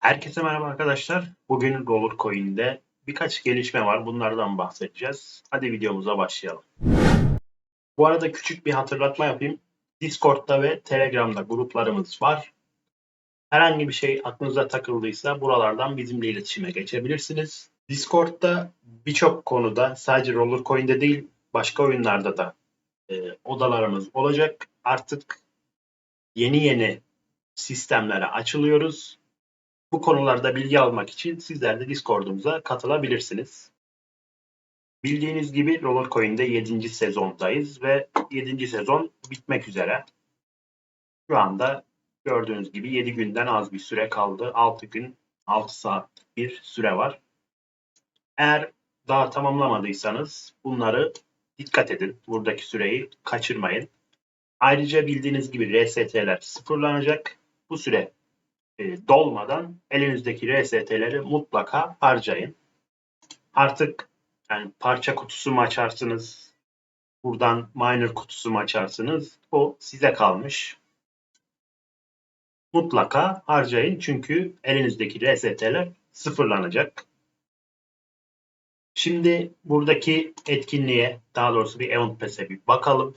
Herkese merhaba arkadaşlar. Bugün Roller Coin'de birkaç gelişme var. Bunlardan bahsedeceğiz. Hadi videomuza başlayalım. Bu arada küçük bir hatırlatma yapayım. Discord'da ve Telegram'da gruplarımız var. Herhangi bir şey aklınıza takıldıysa buralardan bizimle iletişime geçebilirsiniz. Discord'da birçok konuda sadece Roller Coin'de değil başka oyunlarda da e, odalarımız olacak. Artık yeni yeni sistemlere açılıyoruz. Bu konularda bilgi almak için sizler de Discord'umuza katılabilirsiniz. Bildiğiniz gibi Rollercoin'de 7. sezondayız ve 7. sezon bitmek üzere. Şu anda gördüğünüz gibi 7 günden az bir süre kaldı. 6 gün, 6 saat bir süre var. Eğer daha tamamlamadıysanız bunları dikkat edin. Buradaki süreyi kaçırmayın. Ayrıca bildiğiniz gibi RST'ler sıfırlanacak. Bu süre e, dolmadan elinizdeki RST'leri mutlaka harcayın. Artık yani parça kutusu mu açarsınız, buradan miner kutusu mu açarsınız o size kalmış. Mutlaka harcayın çünkü elinizdeki RST'ler sıfırlanacak. Şimdi buradaki etkinliğe daha doğrusu bir Event Pass'e bir bakalım.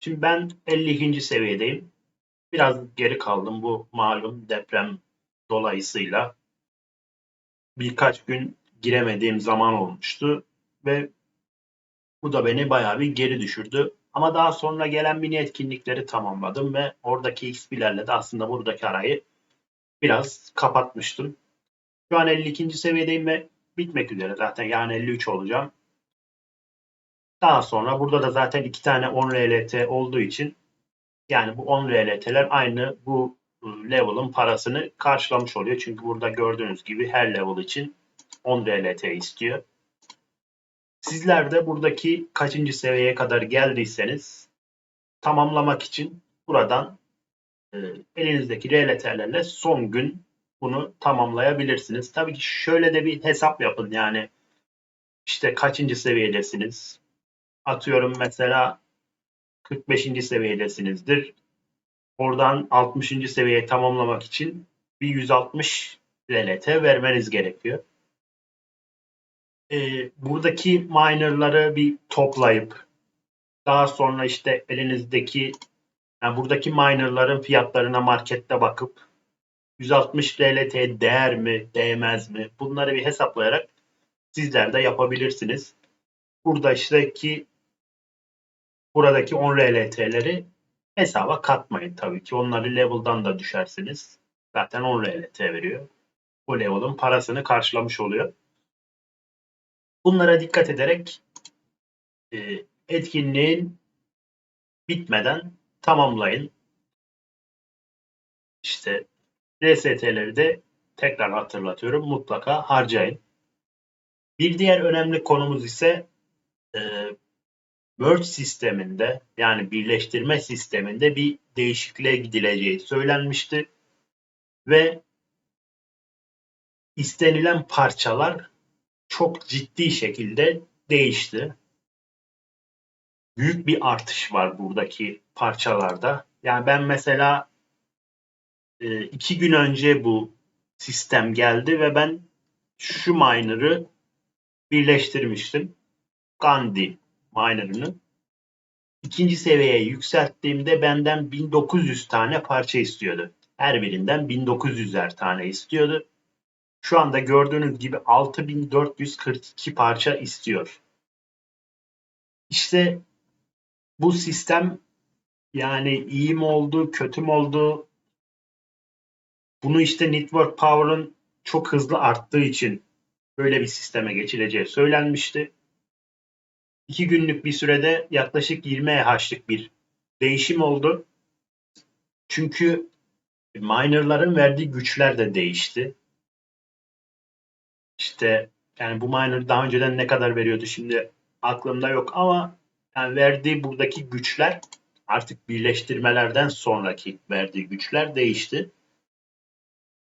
Şimdi ben 52. seviyedeyim. Biraz geri kaldım bu malum deprem dolayısıyla. Birkaç gün giremediğim zaman olmuştu ve bu da beni bayağı bir geri düşürdü. Ama daha sonra gelen mini etkinlikleri tamamladım ve oradaki XP'lerle de aslında buradaki arayı biraz kapatmıştım. Şu an 52. seviyedeyim ve bitmek üzere zaten yani 53 olacağım. Daha sonra burada da zaten iki tane 10 RLT olduğu için yani bu 10 RLT'ler aynı bu ıı, level'ın parasını karşılamış oluyor. Çünkü burada gördüğünüz gibi her level için 10 RLT istiyor. Sizler de buradaki kaçıncı seviyeye kadar geldiyseniz tamamlamak için buradan e, elinizdeki RLT'lerle son gün bunu tamamlayabilirsiniz. Tabii ki şöyle de bir hesap yapın yani işte kaçıncı seviyedesiniz? Atıyorum mesela 45. seviyedesinizdir. Oradan 60. seviyeyi tamamlamak için bir 160 LLT vermeniz gerekiyor. Ee, buradaki minerları bir toplayıp daha sonra işte elinizdeki yani buradaki minerların fiyatlarına markette bakıp 160 LLT değer mi, değmez mi? Bunları bir hesaplayarak sizler de yapabilirsiniz. Burada işte ki buradaki 10 RLT'leri hesaba katmayın tabii ki. Onları level'dan da düşersiniz. Zaten 10 RLT veriyor. O level'ın parasını karşılamış oluyor. Bunlara dikkat ederek e, etkinliğin bitmeden tamamlayın. İşte RST'leri de tekrar hatırlatıyorum. Mutlaka harcayın. Bir diğer önemli konumuz ise e, merge sisteminde yani birleştirme sisteminde bir değişikliğe gidileceği söylenmişti. Ve istenilen parçalar çok ciddi şekilde değişti. Büyük bir artış var buradaki parçalarda. Yani ben mesela e, iki gün önce bu sistem geldi ve ben şu miner'ı birleştirmiştim. Gandhi miner'ını. İkinci seviyeye yükselttiğimde benden 1900 tane parça istiyordu. Her birinden 1900'er tane istiyordu. Şu anda gördüğünüz gibi 6442 parça istiyor. İşte bu sistem yani iyi mi oldu, kötü mü oldu? Bunu işte Network Power'ın çok hızlı arttığı için böyle bir sisteme geçileceği söylenmişti. 2 günlük bir sürede yaklaşık 20 EH'lık bir değişim oldu. Çünkü minerların verdiği güçler de değişti. İşte yani bu miner daha önceden ne kadar veriyordu şimdi aklımda yok ama yani verdiği buradaki güçler artık birleştirmelerden sonraki verdiği güçler değişti.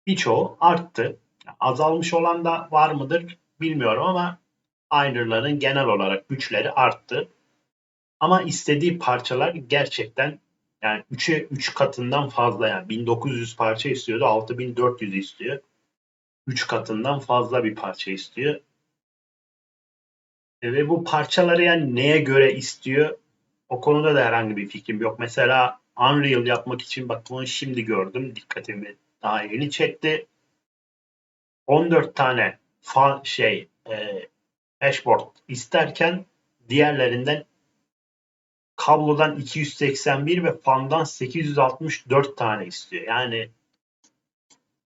Birçoğu arttı. Azalmış olan da var mıdır bilmiyorum ama Ayner'ların genel olarak güçleri arttı. Ama istediği parçalar gerçekten Yani 3'e 3 katından fazla yani 1900 parça istiyordu 6400 istiyor. 3 katından fazla bir parça istiyor. E, Ve bu parçaları yani neye göre istiyor? O konuda da herhangi bir fikrim yok. Mesela Unreal yapmak için bak bunu şimdi gördüm. Dikkatimi daha yeni çekti. 14 tane fa şey e, dashboard isterken diğerlerinden kablodan 281 ve fandan 864 tane istiyor. Yani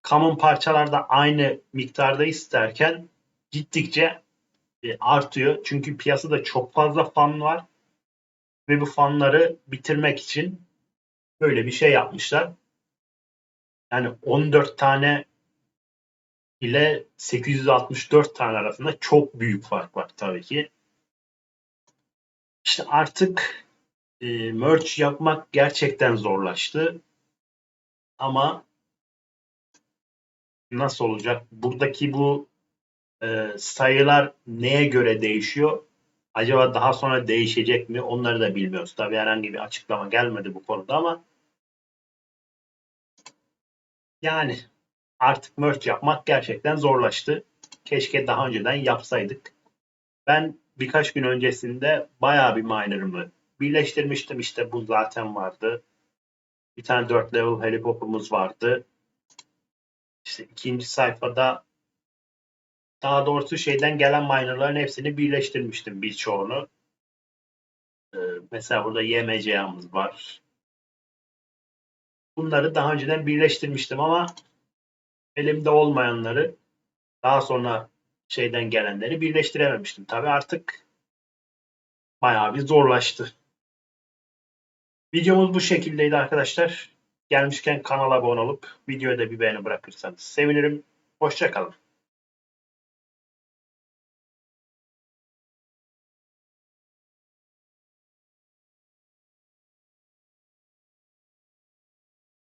common parçalarda aynı miktarda isterken gittikçe e, artıyor. Çünkü piyasada çok fazla fan var ve bu fanları bitirmek için böyle bir şey yapmışlar. Yani 14 tane ile 864 tane arasında çok büyük fark var tabii ki. İşte artık e, merge yapmak gerçekten zorlaştı. Ama nasıl olacak? Buradaki bu e, sayılar neye göre değişiyor? Acaba daha sonra değişecek mi? Onları da bilmiyoruz. Tabii herhangi bir açıklama gelmedi bu konuda ama yani artık merge yapmak gerçekten zorlaştı. Keşke daha önceden yapsaydık. Ben birkaç gün öncesinde bayağı bir miner'ımı birleştirmiştim. İşte bu zaten vardı. Bir tane 4 level helikopterımız vardı. İşte ikinci sayfada daha doğrusu şeyden gelen miner'ların hepsini birleştirmiştim birçoğunu. Ee, mesela burada YMCA'mız var. Bunları daha önceden birleştirmiştim ama elimde olmayanları daha sonra şeyden gelenleri birleştirememiştim. Tabii artık bayağı bir zorlaştı. Videomuz bu şekildeydi arkadaşlar. Gelmişken kanala abone olup videoya da bir beğeni bırakırsanız sevinirim. Hoşçakalın.